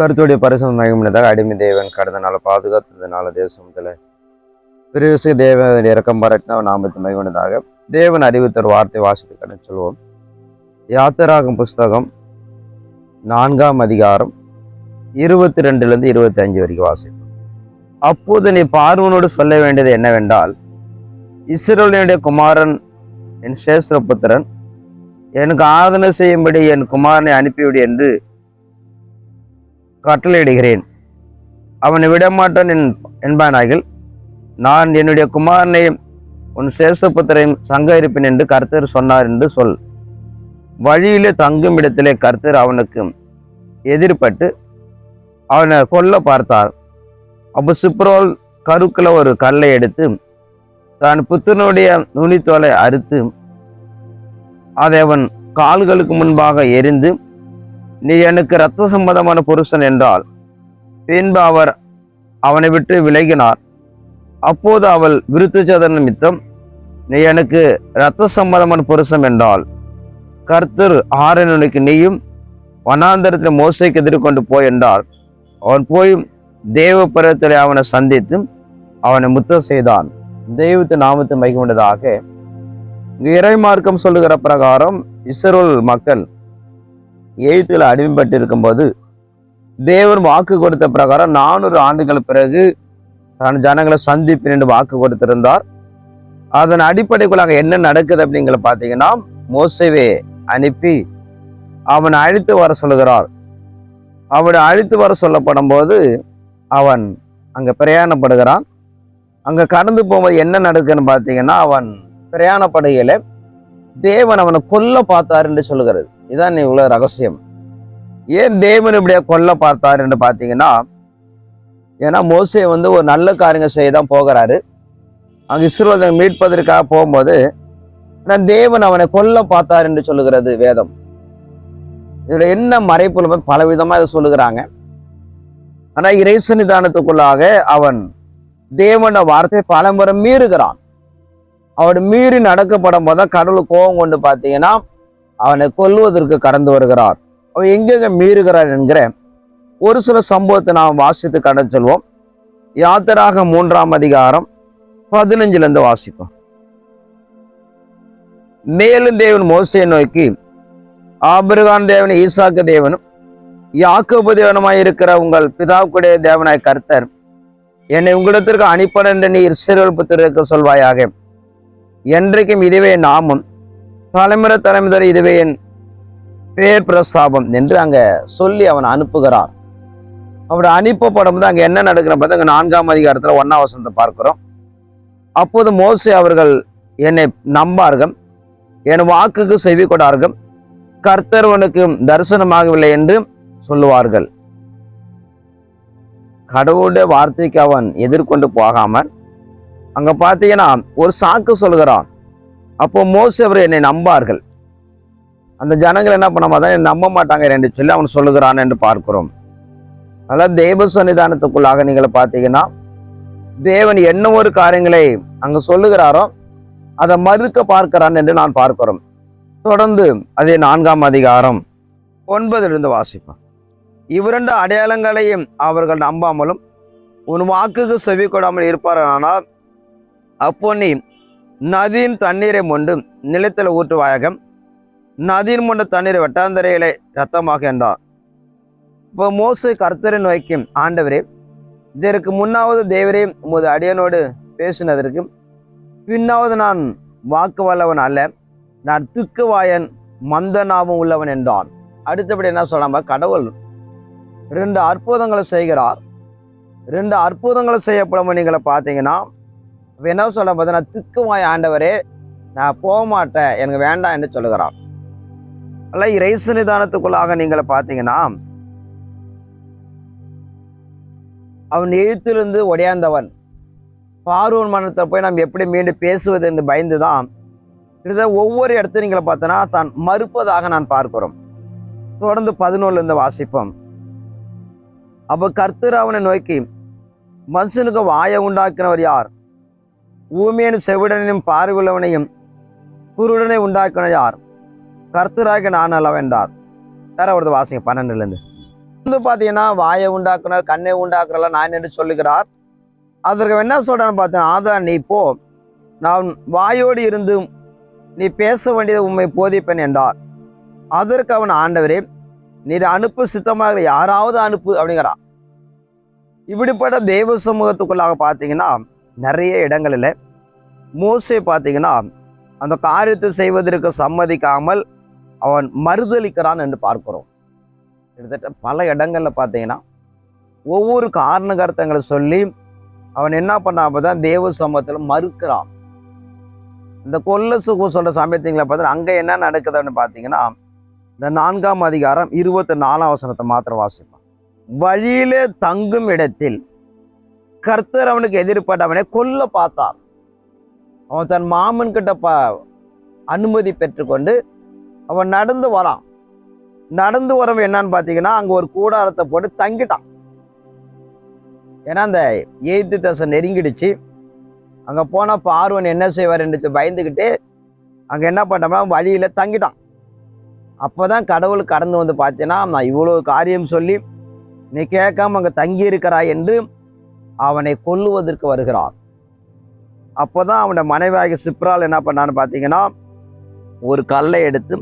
கருத்துடைய பரிசம் மகிழ்ந்ததாக அடிமை தேவன் கடந்த நாளை பாதுகாத்ததுனால தேசத்துல பிரிவிசை தேவன் இறக்கம் பாராட்டினா நாமத்து மகிழ்ந்ததாக தேவன் அறிவித்தர் வார்த்தை வாசித்து சொல்வோம். யாத்திராகும் புஸ்தகம் நான்காம் அதிகாரம் இருபத்தி ரெண்டுலேருந்து இருபத்தி அஞ்சு வரைக்கும் வாசிப்போம். அப்போது நீ பார்வனோடு சொல்ல வேண்டியது என்னவென்றால் இஸ்ரேலினுடைய குமாரன் என் சேஸ்வரபுத்திரன் எனக்கு ஆதனை செய்யும்படி என் குமாரனை அனுப்பிவிடு என்று கட்டளையிடுகிறேன். அவனை விடமாட்டான் என் என்பானாகில் நான் என்னுடைய குமாரனை உன் சேஷபுத்திரையும் சங்க இருப்பேன் என்று கர்த்தர் சொன்னார் என்று சொல். வழியிலே தங்கும் இடத்திலே கர்த்தர் அவனுக்கு எதிர்பட்டு அவனை கொல்ல பார்த்தார். அப்போ சிப்ரோல் கருக்கில் ஒரு கல்லை எடுத்து தான் புத்தனுடைய நுனித்தோலை அறுத்து அதை அவன் கால்களுக்கு முன்பாக எரிந்து நீ எனக்கு இரத்த சம்பந்தமான புருஷன் என்றால் பின்பு அவர் அவனை விட்டு விலகினார். அப்போது அவள் விருத்துச்சத நிமித்தம் நீ எனக்கு இரத்த சம்பந்தமான புருஷன் என்றால் கர்த்தர் ஆரனுக்கு நீயும் வனாந்தரத்தில் மோசைக்கு எதிர்கொண்டு போய் என்றால் அவன் போய் தேவ பருவத்தில் அவனை சந்தித்து அவனை முத்தம் செய்தான். தெய்வத்து நாமத்தை மைகொண்டதாக இறை இறைமார்க்கம் சொல்லுகிற பிரகாரம் இஸ்ரோல் மக்கள் எழுத்தில் அடிமைப்பட்டு இருக்கும்போது தேவர் வாக்கு கொடுத்த பிரகாரம் நானூறு ஆண்டுகள் பிறகு தன் ஜனங்களை சந்திப்பு என்று வாக்கு கொடுத்திருந்தார். அதன் அடிப்படைக்குள்ளாக என்ன நடக்குது அப்படிங்கிற பார்த்தீங்கன்னா மோசவே அனுப்பி அவனை அழைத்து வர சொல்லுகிறார் அவனை அழைத்து வர சொல்லப்படும் போது அவன் அங்கே பிரயாணப்படுகிறான். அங்கே கடந்து போகும்போது என்ன நடக்குன்னு பார்த்தீங்கன்னா அவன் பிரயாணப்படுகையில் தேவன் அவனை கொல்ல பார்த்தார் என்று சொல்லுகிறது. இதான் இவ்வளோ ரகசியம். ஏன் தேவன் இப்படியா கொல்ல பார்த்தார் என்று பார்த்தீங்கன்னா ஏன்னா மோசே வந்து ஒரு நல்ல காரியங்கள் செய்ய தான் போகிறாரு. அங்கே இஸ்ரோதை மீட்பதற்காக போகும்போது ஆனால் தேவன் அவனை கொல்ல பார்த்தார் என்று சொல்லுகிறது வேதம். இதில் என்ன மறைப்புல பல விதமாக இதை சொல்லுகிறாங்க. ஆனால் இறை சன்னிதானத்துக்குள்ளாக அவன் தேவன வார்த்தை பலமுறை மீறுகிறான். அவன் மீறி நடக்கப்படும் போது கடவுள் கோபம் கொண்டு பார்த்தீங்கன்னா அவனை கொல்வதற்கு கடந்து வருகிறார். அவன் எங்கெங்க மீறுகிறார் என்கிற ஒரு சில சம்பவத்தை நாம் வாசித்து கடன் சொல்வோம். யாத்திராக மூன்றாம் அதிகாரம் பதினஞ்சுல இருந்து வாசிப்போம். மேலும் தேவன் மோசையை நோக்கி ஆபிரகான் தேவன் ஈசாக்கு தேவனும் யாக்கோபு தேவனமாய் இருக்கிற உங்கள் பிதாவுக்குடைய தேவனாய் கர்த்தர் என்னை உங்களிடத்திற்கு அனுப்பன என்று நீ இஸ்ரேல் புத்திரருக்கு சொல்வாயாக. என்றைக்கும் இதுவே நாமும். தலைமுறை தலைமுறை இதுவே என் பேர் பிரஸ்தாபம் என்று அங்கே சொல்லி அவன் அனுப்புகிறார். அப்படி அனுப்பப்படும் போது அங்கே என்ன நடக்கிற பார்த்து அங்கே நான்காம் அதிகாரத்தில் ஒன்னாம் வசனத்தை பார்க்குறோம். அப்போது மோசே அவர்கள் என்னை நம்பார்கள். என் வாக்குக்கு செவி கொடார்கள். கர்த்தர் உனக்கு தரிசனமாகவில்லை என்று சொல்லுவார்கள். கடவுளுடைய வார்த்தைக்கு அவன் எதிர்கொண்டு போகாமல் அங்க பார்த்தீங்கன்னா ஒரு சாக்கு சொல்கிறான் அப்போ மோசே அவர் என்னை நம்பார்கள். அந்த ஜனங்கள் என்ன பண்ண மாட்டாங்க நம்ப மாட்டாங்க என்று சொல்லி அவன் சொல்லுகிறான் என்று பார்க்கிறோம். அதனால் தேவ சன்னிதானத்துக்குள்ளாக நீங்கள் பார்த்தீங்கன்னா தேவன் என்ன ஒரு காரியங்களை அங்கே சொல்லுகிறாரோ அதை மறுக்க பார்க்கிறான் என்று நான் பார்க்கிறோம். தொடர்ந்து அதே நான்காம் அதிகாரம் ஒன்பதிலிருந்து வாசிப்பான் இவ்விரண்டு அடையாளங்களையும் அவர்கள் நம்பாமலும் உன் வாக்குக்கு செவி கொடாமல் ஆனால் அப்போ நீ நதியின் தண்ணீரை மொண்டு நிலத்தில் ஊற்றுவாயகம் நதியின் மொண்ட தண்ணீரை வெட்டாந்தரையிலே ரத்தமாக என்றார். இப்போ மோசு கர்த்தரை நோய்க்கும் ஆண்டவரே இதற்கு முன்னாவது தேவரே உமது அடியனோடு பேசினதற்கு பின்னாவது நான் வாக்கு வல்லவன் அல்ல நான் துக்குவாயன் மந்தனாவும் உள்ளவன் என்றான். அடுத்தபடி என்ன சொல்லாம கடவுள் ரெண்டு அற்புதங்களை செய்கிறார். ரெண்டு அற்புதங்களை செய்யப்படும் நீங்களை பார்த்தீங்கன்னா இப்போ என்ன சொல்ல பார்த்தீங்கன்னா திக்குமாய் ஆண்டவரே நான் போக மாட்டேன் எனக்கு வேண்டாம் என்று சொல்லுகிறான். அல்ல இறைசு நிதானத்துக்குள்ளாக நீங்களை பார்த்தீங்கன்னா அவன் எழுத்திலிருந்து ஒடையாந்தவன். பார்வன் மனத்தை போய் நாம் எப்படி மீண்டும் பேசுவது என்று பயந்துதான் கிட்டத்தட்ட ஒவ்வொரு இடத்தையும் நீங்களை பார்த்தோன்னா தான் மறுப்பதாக நான் பார்க்கிறோம். தொடர்ந்து பதினொன்று இருந்து வாசிப்போம். அப்போ கர்த்தர் அவனை நோக்கி மனுஷனுக்கு வாயை உண்டாக்கினவர் யார்? ஊமியன் செவிடனையும் பார்வையுள்ளவனையும் குருடனை உண்டாக்கின யார்? கர்த்தராக நான் அல்லவென்றார் வேற ஒரு வாசிங்க பன்னெண்டுலேருந்து. வந்து பார்த்தீங்கன்னா வாயை உண்டாக்குனார் கண்ணை உண்டாக்குறலாம் நான் என்று சொல்லுகிறார். அதற்கு என்ன சொல்கிறான்னு பார்த்தேன் ஆதான் நீ போ. நான் வாயோடு இருந்து நீ பேச வேண்டியது உண்மை போதிப்பேன் என்றார். அதற்கு அவன் ஆண்டவரே நீர் அனுப்பு சித்தமாக யாராவது அனுப்பு அப்படிங்கிறான் இப்படிப்பட்ட தெய்வ சமூகத்துக்குள்ளாக பார்த்தீங்கன்னா நிறைய இடங்களில் மோசே பார்த்தீங்கன்னா அந்த காரியத்தை செய்வதற்கு சம்மதிக்காமல் அவன் மறுதளிக்கிறான் என்று பார்க்கிறோம். கிட்டத்தட்ட பல இடங்களில் பார்த்தீங்கன்னா ஒவ்வொரு காரண கருத்தங்களை சொல்லி அவன் என்ன பண்ணாம தான் தேவ சமூகத்தில் மறுக்கிறான். இந்த கொல்ல சுகு சொல்கிற சமயத்திங்களை பார்த்தா அங்கே என்ன நடக்குதுன்னு பார்த்தீங்கன்னா இந்த நான்காம் அதிகாரம் இருபத்தி நாலாம் வசனத்தை மாத்திரம் வாசிப்பான் வழியிலே தங்கும் இடத்தில் கர்த்தர் அவனுக்கு எதிர்பட்டு அவனை கொல்ல பார்த்தார். அவன் தன் மாமன் கிட்ட ப அனுமதி பெற்றுக்கொண்டு அவன் நடந்து வரான். நடந்து வரவன் என்னன்னு பார்த்தீங்கன்னா அங்கே ஒரு கூடாரத்தை போட்டு தங்கிட்டான். ஏன்னா அந்த எய்த்து தசை நெருங்கிடுச்சு. அங்கே போனால் பார்வன் என்ன செய்வார் என்று பயந்துக்கிட்டு அங்கே என்ன பண்ணோம்னா வழியில் தங்கிட்டான். அப்போ தான் கடவுள் கடந்து வந்து பார்த்தீங்கன்னா நான் இவ்வளோ காரியம் சொல்லி நீ கேட்காம அங்கே தங்கி இருக்கிறாய் என்று அவனை கொல்லுவதற்கு வருகிறார் அப்போதான் அவனை மனைவியாகி சிப்ரால் என்ன பண்ணான்னு பார்த்தீங்கன்னா ஒரு கல்லை எடுத்து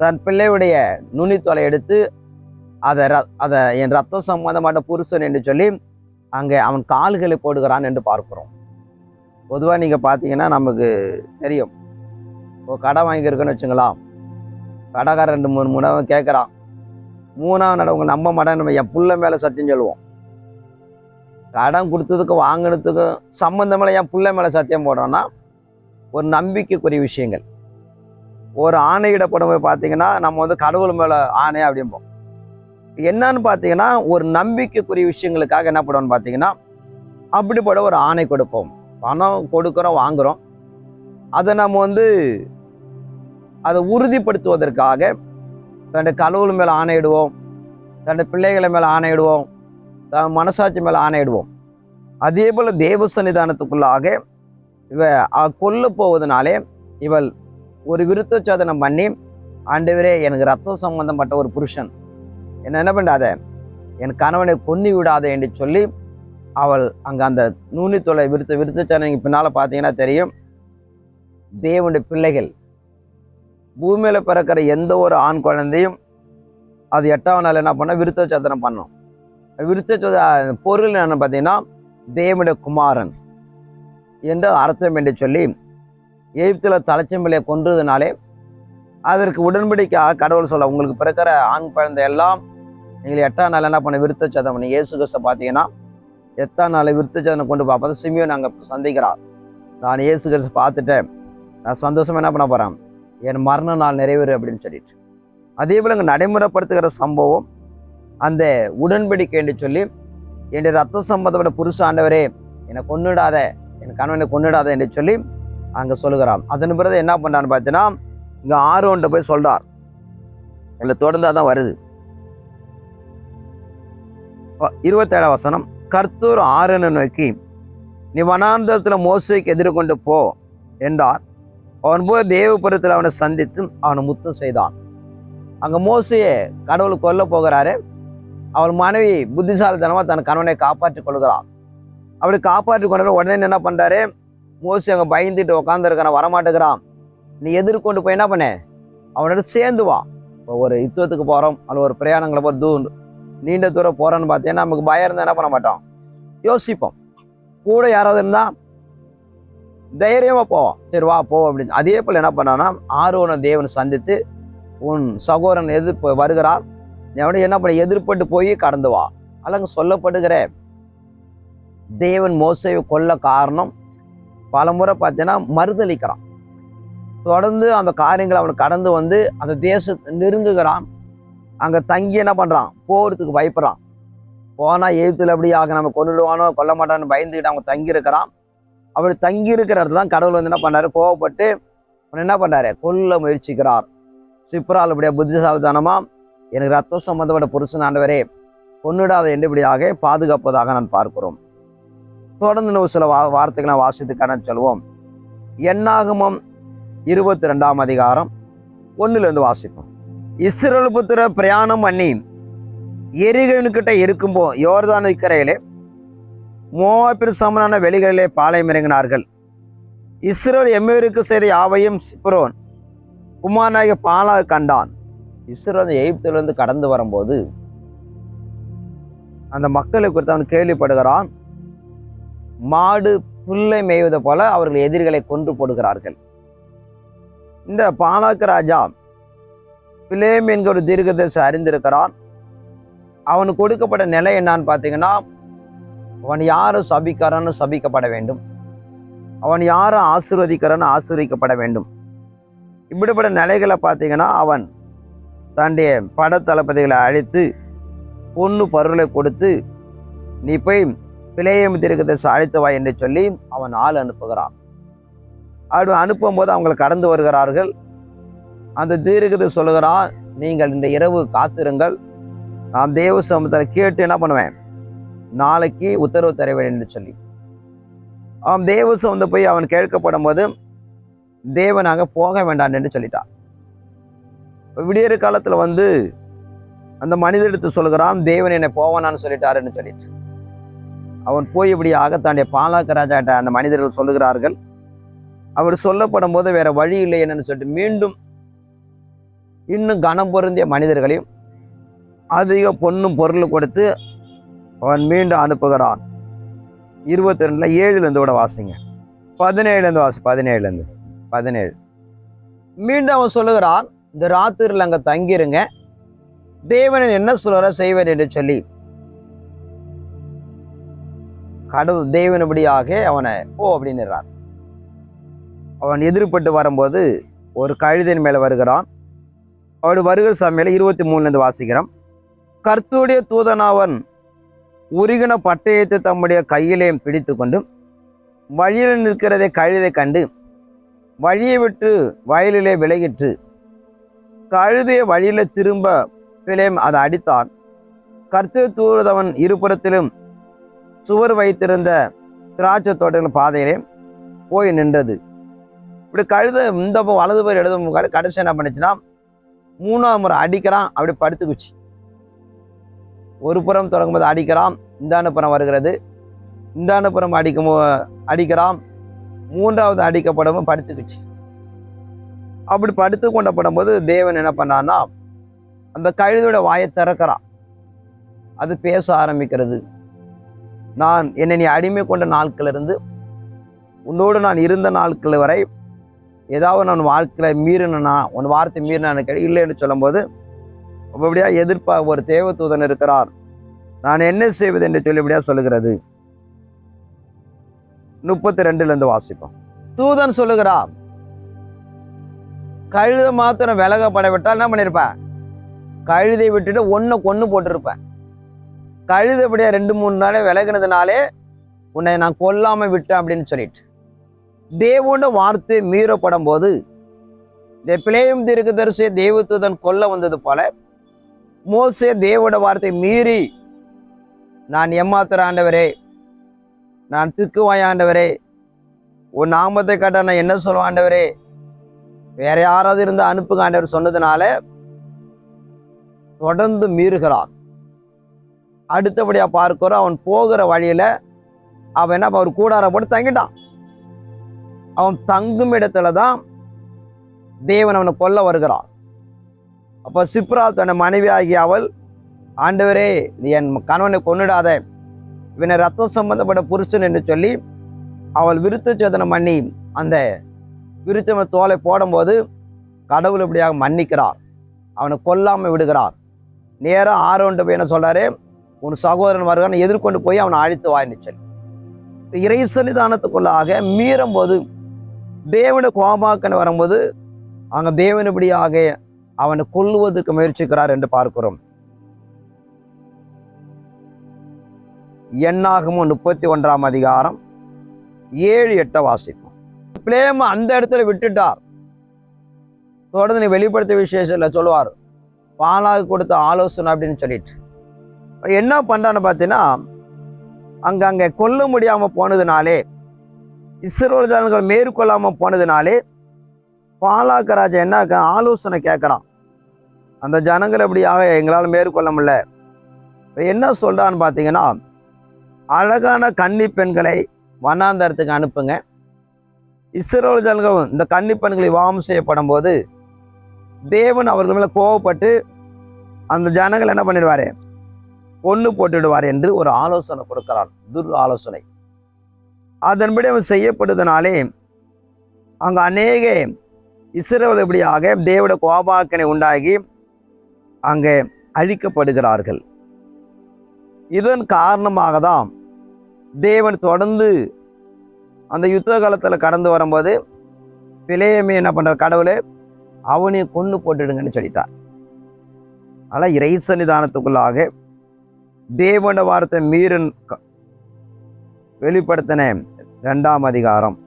தன் பிள்ளையுடைய நுனித்தொலை எடுத்து அதை ர அதை என் ரத்த சம்பந்தமான புருஷன் என்று சொல்லி அங்கே அவன் கால்களை போடுகிறான் என்று பார்க்குறோம். பொதுவாக நீங்கள் பார்த்தீங்கன்னா நமக்கு தெரியும். இப்போ கடை வாங்கியிருக்குன்னு வச்சுங்களா கடைக்காரன் ரெண்டு மூணு மூணு கேட்குறான். மூணாவது நடவங்க நம்ப மாட்டேன் நம்ம என் புள்ள மேலே சத்தியம் சொல்லுவோம். கடன் கொடுத்ததுக்கு வாங்கினதுக்கு சம்மந்தமில்ல என் பிள்ளை மேலே சத்தியம் போடுறோன்னா ஒரு நம்பிக்கைக்குரிய விஷயங்கள். ஒரு ஆணையிடப்படும் போது பார்த்தீங்கன்னா நம்ம வந்து கடவுள் மேலே ஆணை அப்படிம்போம். என்னன்னு பார்த்தீங்கன்னா ஒரு நம்பிக்கைக்குரிய விஷயங்களுக்காக என்ன பண்ணுவோம்னு பார்த்தீங்கன்னா அப்படிப்பட ஒரு ஆணை கொடுப்போம். பணம் கொடுக்குறோம் வாங்குறோம். அதை நம்ம வந்து அதை உறுதிப்படுத்துவதற்காக தன்னுடைய கடவுள் மேலே ஆணையிடுவோம். தன்னுடைய பிள்ளைகளை மேலே ஆணையிடுவோம். தன் மனசாட்சி மேலே ஆணையிடுவோம். அதே போல் தேவ சன்னிதானத்துக்குள்ளாக இவ கொல்ல போவதனாலே இவள் ஒரு விருத்த சோதனம் பண்ணி ஆண்டவரே எனக்கு ரத்த சம்பந்தப்பட்ட ஒரு புருஷன். என்ன என்ன பண்ணாத? என் கணவனை கொன்னி விடாத என்று சொல்லி அவள் அங்கே அந்த நூனித்தொலை விருத்த விருத்தச்சோதனைக்கு பின்னால் பார்த்தீங்கன்னா தெரியும். தேவனுடைய பிள்ளைகள். பூமியில் பிறக்கிற எந்த ஒரு ஆண் குழந்தையும் அது எட்டாவது நாள் என்ன பண்ண விருத்த சோதனம் பண்ணும். விருத்த சோத பொருள் என்ன பார்த்தீங்கன்னா தேவனுடைய குமாரன் என்று அர்த்தம் என்று சொல்லி எகிப்தில் தலைச்சம்பலையை கொன்றதுனாலே அதற்கு உடன்படிக்கையாக கடவுள் சொல்ல உங்களுக்கு பிறக்கிற ஆண் குழந்தை எல்லாம் நீங்கள் எட்டாம் நாள் என்ன பண்ண விருத்த சோதனை பண்ணி. இயேசு கிறிஸ்த பார்த்தீங்கன்னா எத்தாம் நாள் விருத்த சோதனை கொண்டு பார்ப்போம் சிமியோ நாங்கள் சந்திக்கிறார். நான் இயேசு கிறிஸ்து பார்த்துட்டேன். நான் சந்தோஷமாக என்ன பண்ண போகிறேன் என் மரண நாள் நிறைவேறு அப்படின்னு சொல்லிட்டு. அதே போல் இங்கே நடைமுறைப்படுத்துகிற சம்பவம் அந்த உடன்படிக்கை என்று சொல்லி என் ரத்த சம்பந்தப்பட்ட புருஷ ஆண்டவரே என்னை கொண்டுடாத என் கணவனை கொண்டுடாத என்று சொல்லி அங்கே சொல்லுகிறான் அதன் பிறகு என்ன பண்ணுறான்னு பார்த்தீங்கன்னா இங்கே ஆரோன்ட்ட போய் சொல்கிறார் இதில் தொடர்ந்தால் தான் வருது. இருபத்தேழாம் வசனம் கர்த்தூர் ஆரனை நோக்கி நீ வனாந்தரத்தில் மோசைக்கு எதிர்கொண்டு போ என்றார். அவன் போய் தேவபுரத்தில் அவனை சந்தித்து அவனை முத்தம் செய்தான். அங்கே மோசையை கடவுள் கொல்ல போகிறாரு. அவள் மனைவி புத்திசாலித்தனமாக தன் கணவனை காப்பாற்றிக் கொள்கிறாள் அப்படி காப்பாற்றி கொண்டு உடனே என்ன பண்ணுறாரு மோசி அங்கே பயந்துட்டு உட்காந்துருக்கான வரமாட்டேங்கிறான். நீ எதிர்கொண்டு போய் என்ன பண்ண? அவனோட சேர்ந்து வா. இப்போ ஒரு யுத்தத்துக்கு போகிறோம் அல்லது ஒரு பிரயாணங்களை போகிற தூ நீண்ட தூரம் போகிறோன்னு பார்த்தீங்கன்னா நமக்கு பயம் இருந்தால் என்ன பண்ண மாட்டோம்? யோசிப்போம். கூட யாராவது இருந்தால் தைரியமாக போவோம் சரி வா போ அப்படின்னு. அதே போல் என்ன பண்ணான்னா ஆர்வன தேவன் சந்தித்து உன் சகோதரன் எதிர்ப்பு வருகிறார். அவனை என்ன பண்ண எதிர்பட்டு போய் கடந்து வா. அல்லங்க சொல்லப்படுகிற தேவன் மோசையை கொல்ல காரணம் பல முறை பார்த்தீங்கன்னா மறுதளிக்கிறான் தொடர்ந்து அந்த காரியங்களை அவன் கடந்து வந்து அந்த தேசத்தை நெருங்குகிறான். அங்கே தங்கி என்ன பண்ணுறான் போகிறதுக்கு பயப்படுறான். போனால் எழுத்துல எப்படியாக நம்ம கொண்டுடுவானோ கொல்ல மாட்டான்னு பயந்துக்கிட்டு அவங்க தங்கி இருக்கிறான் அப்படி தங்கி இருக்கிற இடத்துல தான் கடவுள் வந்து என்ன பண்ணாரு? கோவப்பட்டு அவன் என்ன பண்ணார்? கொல்ல முயற்சிக்கிறார். சிப்ரால் அப்படியே புத்திசாலித்தனமாக எனக்கு ரத்தம் சம்பந்தப்பட்ட புருஷன் ஆண்டவரே கொன்னிடாத என்றபடியாக பாதுகாப்பதாக நான் பார்க்கிறோம். தொடர்ந்து இன்னும் சில வா வார்த்தைகளை வாசித்துக்கான சொல்வோம். எண்ணாகமம் இருபத்தி ரெண்டாம் அதிகாரம் ஒன்றுலேருந்து வாசிப்போம். இஸ்ரேல் புத்திர பிரயாணம் பண்ணி எரிகனுக்கிட்ட இருக்கும்போ யோர்தான் இக்கரையிலே மோவாப்பின் சமனான வெளிகளிலே பாளையம் இறங்கினார்கள். இஸ்ரேல் எம்மேருக்கு செய்த யாவையும் சிப்ரோன் குமாரனாகிய பாலா கண்டான். இஸ்ரேல் எகிப்திலிருந்து கடந்து வரும்போது அந்த மக்களை குறித்து அவன் கேள்விப்படுகிறான். மாடு புல்லை மேய்வது போல அவர்கள் எதிரிகளை கொன்று போடுகிறார்கள். இந்த பாலாக்கு ராஜா பிலேம் என்கிற ஒரு தீர்க்கதரிசி அறிந்திருக்கிறான். அவனுக்கு கொடுக்கப்பட்ட நிலை என்னன்னு பார்த்தீங்கன்னா அவன் யாரும் சபிக்கிறான்னு சபிக்கப்பட வேண்டும். அவன் யாரும் ஆசீர்வதிக்கிறான்னு ஆசீர்வதிக்கப்பட வேண்டும். இப்படிப்பட்ட நிலைகளை பார்த்தீங்கன்னா அவன் தன்னுடைய படத்தளபதிகளை அழைத்து பொண்ணு பருளை கொடுத்து நீ போய் பிழையம் தீர்க்கதரிசி அழைத்து வா என்று சொல்லி அவன் ஆள் அனுப்புகிறான். அப்படி அனுப்பும்போது அவங்களை கடந்து வருகிறார்கள். அந்த தீர்க்கதை சொல்லுகிறான் நீங்கள் இந்த இரவு காத்திருங்கள். நான் தேவ சமூகத்தில் கேட்டு என்ன பண்ணுவேன்? நாளைக்கு உத்தரவு தர வேண்டும் என்று சொல்லி. அவன் தேவ சமந்த போய் அவன் கேட்கப்படும் போது தேவனாக போக வேண்டாம் என்று சொல்லிட்டான். விடியற காலத்தில் வந்து அந்த மனிதெடுத்து சொல்கிறான் தேவன் என்னை போவனான்னு சொல்லிட்டாருன்னு சொல்லிட்டு. அவன் போய் இப்படி ஆகத்தாண்டிய பாலாக்க ராஜாட்ட அந்த மனிதர்கள் சொல்லுகிறார்கள். அவர் சொல்லப்படும் போது வேற வழி இல்லை என்னன்னு சொல்லிட்டு மீண்டும் இன்னும் கனம் பொருந்திய மனிதர்களையும் அதிக பொண்ணும் பொருள் கொடுத்து அவன் மீண்டும் அனுப்புகிறான். இருபத்தி ரெண்டுல ஏழுலேருந்து கூட வாசிங்க. பதினேழுலேருந்து வாசி பதினேழுலேருந்து பதினேழு. மீண்டும் அவன் சொல்லுகிறான் இந்த ராத்திரியில் அங்கே தங்கிருங்க. தேவனன் என்ன சொல்லுற செய்வேன் என்று சொல்லி. கடவுள் தேவனபடியாக அவனை போ அப்படின்னுறான் அவன் எதிர்பட்டு வரும்போது ஒரு கழுதையின் மேலே வருகிறான். அவன் வருகிற சமையல இருபத்தி மூணுலேருந்து வாசிக்கிறான். வாசிக்கிறோம் கர்த்தருடைய தூதனாவன் உருகின பட்டயத்தை தம்முடைய கையிலேயும் பிடித்து கொண்டு வழியில் நிற்கிறதை கழுதை கண்டு வழியை விட்டு வயலிலே விலகிற்று கழுதைய வழியில திரும்ப பிலேம் அதை அடித்தான். கர்த்தர் தூரதவன் இருபுறத்திலும் சுவர் வைத்திருந்த திராட்சை தோட்டங்கள் பாதையிலே போய் நின்றது. இப்படி கழுத இந்த வலது பேர் எழுதும் கடைசி என்ன பண்ணுச்சுன்னா மூணாவது முறை அடிக்கிறான் அப்படி படுத்துக்குச்சு. ஒரு புறம் தொடங்கும்போது அடிக்கிறான் இந்தாண்டு புறம் வருகிறது. இந்தாண்டு புறம் அடிக்கும் அடிக்கிறான் மூன்றாவது அடிக்கப்படவும் படுத்துக்குச்சு. அப்படி படுத்து கொண்டப்படும் போது தேவன் என்ன பண்ணான்னா அந்த கழுதோட வாயை திறக்கிறான். அது பேச ஆரம்பிக்கிறது. நான் என்னை நீ அடிமை கொண்ட நாட்கள் இருந்து உன்னோடு நான் இருந்த நாட்கள் வரை ஏதாவது நான் வாழ்க்கையில் மீறினா உன் வார்த்தை மீறினான்னு கேட்டு இல்லைன்னு சொல்லும்போது அப்படியாக எதிர்ப்பா ஒரு தேவதூதன் இருக்கிறார். நான் என்ன செய்வது என்று சொல்லிபடியா சொல்லுகிறது. முப்பத்தி ரெண்டுலேருந்து வாசிப்போம். தூதன் சொல்லுகிறார் கழுதை மாத்திரம் விலகப்பட விட்டால் என்ன பண்ணியிருப்பேன் கழுதை விட்டுட்டு ஒன்று கொன்று போட்டிருப்பேன். கழுதை அப்படியே ரெண்டு மூணு நாளே விலகினதுனாலே உன்னை நான் கொல்லாமல் விட்டேன் அப்படின்னு சொல்லிட்டு. தேவோட வார்த்தை மீறப்படும் போது இந்த பிளேயும் தீர்க்கதரிசியை தேவதூதன் கொல்ல வந்தது போல மோசே தேவோட வார்த்தை மீறி நான் ஏமாத்துற ஆண்டவரே நான் திக்குவாய் ஆண்டவரே உன் நாமத்தை கேட்டால் நான் என்ன சொல்லுவாண்டவரே ஆண்டவரே வேற யாராவது இருந்தால் அனுப்புங்க ஆண்டவர் சொன்னதுனால தொடர்ந்து மீறுகிறான் அடுத்தபடியா பார்க்கிறோம் அவன் போகிற வழியில அவன் என்ன அவர் கூடார போட்டு தங்கிட்டான். அவன் தங்கும் இடத்துல தான் தேவன் அவனை கொல்ல வருகிறான் அப்போ சிப்ரா தன்னை மனைவி ஆகிய அவள் ஆண்டவரே என் கணவனை கொன்னுடாத. இவனை ரத்தம் சம்பந்தப்பட்ட புருஷன் என்று சொல்லி அவள் விருத்த சேதனம் பண்ணி அந்த விருச்சம தோலை போடும்போது கடவுள் இப்படியாக மன்னிக்கிறார். அவனை கொல்லாமல் விடுகிறார். நேராக ஆரோண்டு போய் என்ன சொல்கிறாரு உன் சகோதரன் வருகிறான். எதிர்கொண்டு போய் அவனை அழித்து வாய்னு சொல்லி. இறை சன்னிதானத்துக்குள்ளாக மீறும்போது தேவனை கோபாக்கன் வரும்போது அங்கே தேவன் அவனை கொல்லுவதற்கு முயற்சிக்கிறார் என்று பார்க்கிறோம். எண்ணாகமும் முப்பத்தி ஒன்றாம் அதிகாரம் ஏழு எட்ட வாசிப்போம். பிளேம் அந்த இடத்துல விட்டுட்டார் தொடர்ந்து நீ வெளிப்படுத்த விசேஷத்துல சொல்லுவார். பாலாக கொடுத்த ஆலோசனை அப்படின்னு சொல்லிட்டு. என்ன பண்ணுறான்னு பார்த்தீங்கன்னா அங்கே அங்கே கொல்ல முடியாமல் போனதுனாலே இஸ்ரோல் ஜனங்கள் மேற்கொள்ளாமல் போனதுனாலே பாலாக்க ராஜா என்ன ஆலோசனை கேட்குறான் அந்த ஜனங்கள் எப்படியாக எங்களால் மேற்கொள்ள முடியல. இப்போ என்ன சொல்கிறான்னு பார்த்தீங்கன்னா அழகான கன்னி பெண்களை வண்ணாந்தரத்துக்கு அனுப்புங்க. இஸ்ரோல் ஜனங்கள் இந்த கன்னிப்பெண்களை வாமம் செய்யப்படும் போது தேவன் அவர்கள் மேலே கோவப்பட்டு அந்த ஜனங்கள் என்ன பண்ணிடுவார்? கொன்று போட்டுடுவார் என்று ஒரு ஆலோசனை கொடுக்கிறார். துர் ஆலோசனை அதன்படி அவன் செய்யப்படுவதனாலே அங்கே அநேக இஸ்ரேல் இப்படியாக தேவட கோபாக்கனை உண்டாகி அங்கே அழிக்கப்படுகிறார்கள். இதன் காரணமாக தான் தேவன் தொடர்ந்து அந்த யுத்த காலத்தில் கடந்து வரும்போது பிழையமே என்ன பண்ணுற கடவுளே அவனையும் கொன்று போட்டுடுங்கன்னு சொல்லிட்டார். ஆனால் இறை சன்னிதானத்துக்குள்ளாக தேவன வார்த்தை மீறன் க- வெளிப்படுத்தின ரெண்டாம் அதிகாரம்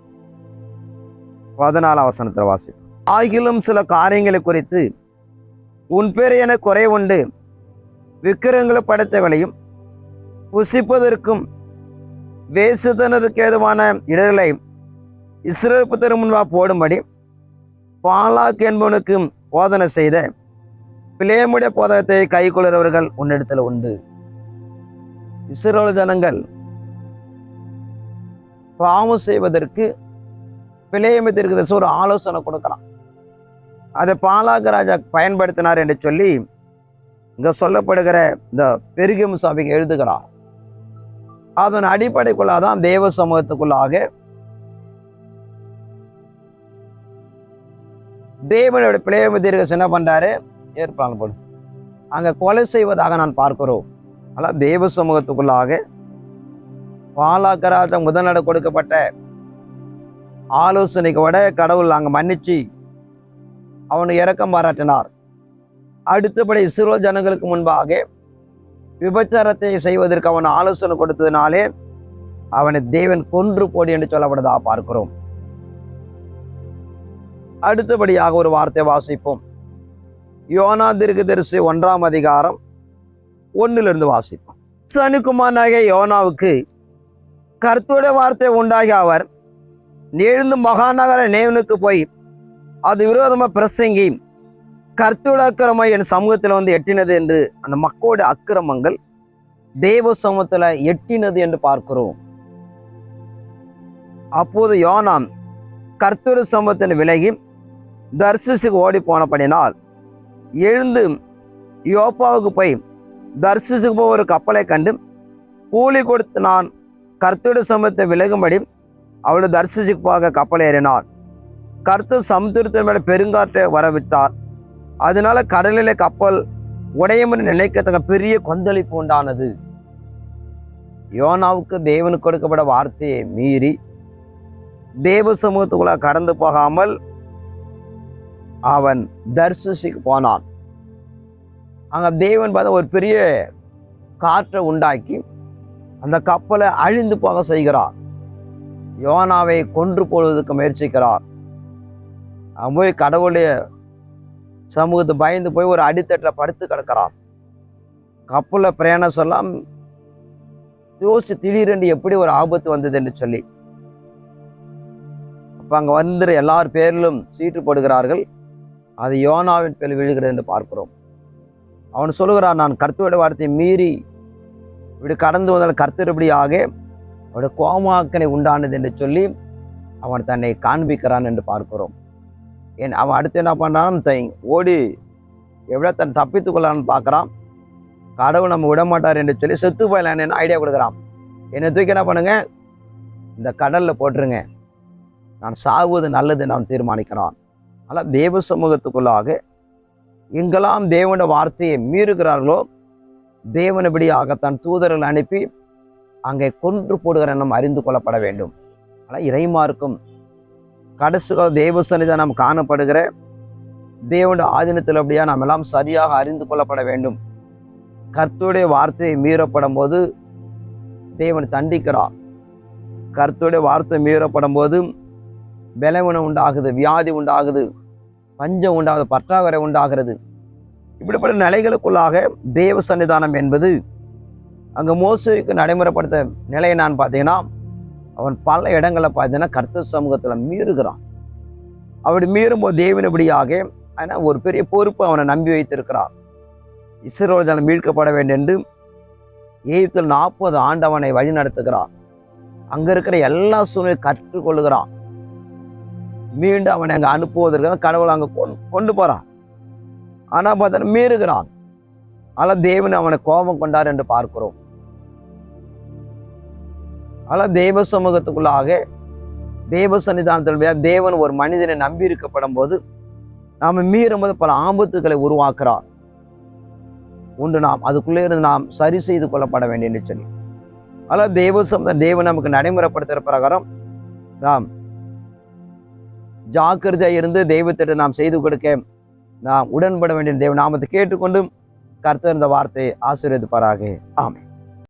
பதினாலாம் வசனத்தில் வாசி ஆகிலும் சில காரியங்களை குறித்து உன் பேர் என குறை உண்டு. விக்கிரங்களை படைத்தவளையும் புசிப்பதற்கும் வேசுதனருக்கு ஏதுவான இடர்களை இஸ்ரேல் புத்தர் முன்பாக போடும்படி பாலாக் என்பவனுக்கு போதனை செய்த பிளேமுடைய போதகத்தை கைக்கொள்கிறவர்கள் உன்னிடத்தில் உண்டு. இஸ்ரேல் ஜனங்கள் பாவம் செய்வதற்கு பிளேமத்திற்கு ஒரு ஆலோசனை கொடுக்கலாம். அதை பாலாக ராஜா பயன்படுத்தினார் என்று சொல்லி இங்கே சொல்லப்படுகிற இந்த பெருகும் சாபிக்கு எழுதுகிறார். அதன் அடிப்படைக்குள்ளாக தான் தேவ சமூகத்துக்குள்ளாக தேவனுடைய பிளேம தீர்க்க என்ன பண்ணுறாரு ஏற்பாடு போடும் அங்கே கொலை செய்வதாக நான் பார்க்கிறோம். ஆனால் தேவ சமூகத்துக்குள்ளாக பாலாக்கராஜ முதல்நட கொடுக்கப்பட்ட ஆலோசனைக்கு விட கடவுள் அங்கே மன்னிச்சு அவனை இறக்கம் பாராட்டினார். அடுத்தபடி இஸ்ரோ ஜனங்களுக்கு முன்பாக விபச்சாரத்தை செய்வதற்கு அவன் ஆலோசனை கொடுத்ததினாலே அவனை தேவன் கொன்று போடி என்று சொல்லப்படுதா பார்க்கிறோம். அடுத்தபடியாக ஒரு வார்த்தை வாசிப்போம். யோனா தரிசி ஒன்றாம் அதிகாரம் ஒன்னிலிருந்து வாசிப்போம். சனிக்குமாரனாகிய யோனாவுக்கு கருத்துடைய வார்த்தை உண்டாகி அவர் எழுந்து மகாநகர நேவனுக்கு போய் அது விரோதமாக பிரசங்கி கர்த்தோட அக்கிரமம் என் சமூகத்தில் வந்து எட்டினது என்று அந்த மக்களோட அக்கிரமங்கள் தேவ சமூகத்தில் எட்டினது என்று பார்க்கிறோம். அப்போது யோனாம் கர்த்தரு சமூகத்தின் விலகி தர்சிசுக்கு ஓடி போனபடினால் எழுந்து யோப்பாவுக்கு போய் தர்சிசுக்கு போய் ஒரு கப்பலை கண்டு கூலி கொடுத்து நான் கர்த்தருடைய சமூகத்தை விலகும்படி அவளை தர்சிசுக்கு போக கப்பல் ஏறினார் கர்த்தர் சமுத்திரத்தின் மேலே பெருங்காற்றை வரவிட்டார். அதனால கடலிலே கப்பல் உடையம்னு நினைக்கத்தக்க பெரிய கொந்தளிப்பு உண்டானது. யோனாவுக்கு தேவனுக்கு கொடுக்கப்பட்ட வார்த்தையை மீறி தேவ சமூகத்துக்குள்ள கடந்து போகாமல் அவன் தர்சிக்கு போனான். அங்கே தேவன் பார்த்தா ஒரு பெரிய காற்றை உண்டாக்கி அந்த கப்பலை அழிந்து போக செய்கிறார். யோனாவை கொன்று போடுவதற்கு முயற்சிக்கிறார். அவன் போய் கடவுளுடைய சமூகத்தை பயந்து போய் ஒரு அடித்தட்டில் படுத்து கிடக்கிறான். கப்பலில் பிரயாணம் சொல்லாம் யோசிச்சு திடீரென்று எப்படி ஒரு ஆபத்து வந்தது என்று சொல்லி. அப்போ அங்கே வந்து எல்லார் பேரிலும் சீட்டு போடுகிறார்கள். அது யோனாவின் பேர் விழுகிறது என்று பார்க்கிறோம். அவன் சொல்லுகிறான் நான் கர்த்தருடைய வார்த்தையை மீறி இப்படி கடந்து வந்தால் கர்த்தருபடியாக அவருடைய கோமாக்கனை உண்டானது என்று சொல்லி அவன் தன்னை காண்பிக்கிறான் என்று பார்க்கிறோம். ஏன் அவன் அடுத்து என்ன பண்ணுறான் தை- ஓடி எவ்வளோ தன் தப்பித்து கொள்ளலான்னு பார்க்குறான். கடவுள் நம்ம விட மாட்டார் என்று சொல்லி செத்து போயிடலான்னு ஐடியா கொடுக்குறான். என்னை தூக்கி என்ன பண்ணுங்க? இந்த கடலில் போட்டுருங்க. நான் சாகுவது நல்லது நான் தீர்மானிக்கிறான். ஆனால் தேவ சமூகத்துக்குள்ளாக எங்கெல்லாம் தேவனுடைய வார்த்தையை மீறுகிறார்களோ தேவனபடியாக தன் தூதர்கள் அனுப்பி அங்கே கொன்று போடுகிற எண்ணம் அறிந்து கொள்ளப்பட வேண்டும். ஆனால் இறைமார்க்கும் கடைசியாக தேவ சன்னிதானம் காணப்படுகிற தேவனுடைய ஆதீனத்தில் அப்படியா நாம் எல்லாம் சரியாக அறிந்து கொள்ளப்பட வேண்டும். கர்த்தருடைய வார்த்தையை மீறப்படும் போது தேவன் தண்டிக்கிறார். கர்த்தருடைய வார்த்தை மீறப்படும் போது பலவீனம் உண்டாகுது வியாதி உண்டாகுது பஞ்சம் உண்டாகுது பற்றாக்குறை உண்டாகிறது. இப்படிப்பட்ட நிலைகளுக்குள்ளாக தேவ சன்னிதானம் என்பது அங்கே மோசுக்கு நடைமுறைப்படுத்த நிலையை நான் பார்த்தீங்கன்னா அவன் பல இடங்களில் பார்த்தீங்கன்னா கர்த்தர் சமூகத்தில் மீறுகிறான். அப்படி மீறும்போது தேவனபடியாக ஆனால் ஒரு பெரிய பொறுப்பு அவனை நம்பி வைத்திருக்கிறார். இஸ்ரோல் ஜனம் மீட்கப்பட வேண்டும் என்று எகிப்தில் நாற்பது ஆண்டு அவனை வழி நடத்துகிறான் அங்கே இருக்கிற எல்லா சூழ்நிலை கற்றுக்கொள்ளுகிறான் மீண்டும் அவனை அங்கே அனுப்புவதற்கு தான் கடவுள் அங்கே கொண்டு- கொண்டு போகிறான் ஆனால் பார்த்தா மீறுகிறான். ஆனால் தேவன் அவனை கோபம் கொண்டார் என்று பார்க்கிறோம். ஆனால் தெய்வ சமூகத்துக்குள்ளாக தேவ சன்னிதானத்தில் தேவன் ஒரு மனிதனை நம்பி இருக்கப்படும் போது நாம் மீறும் போது பல ஆபத்துக்களை உருவாக்குறார் ஒன்று நாம் அதுக்குள்ளே இருந்து நாம் சரி செய்து கொள்ளப்பட வேண்டும் சொல்லி ஆனால் தேவ சமூக தேவன் நமக்கு நடைமுறைப்படுத்துகிற பிரகாரம் நாம் ஜாக்கிரதையாக இருந்து தெய்வத்திட்ட நாம் செய்து கொடுக்க நாம் உடன்பட வேண்டிய தேவ நாமத்தை கேட்டுக்கொண்டும் கர்த்தர் இந்த வார்த்தையை ஆசீர்வதிப்பாராக. ஆமை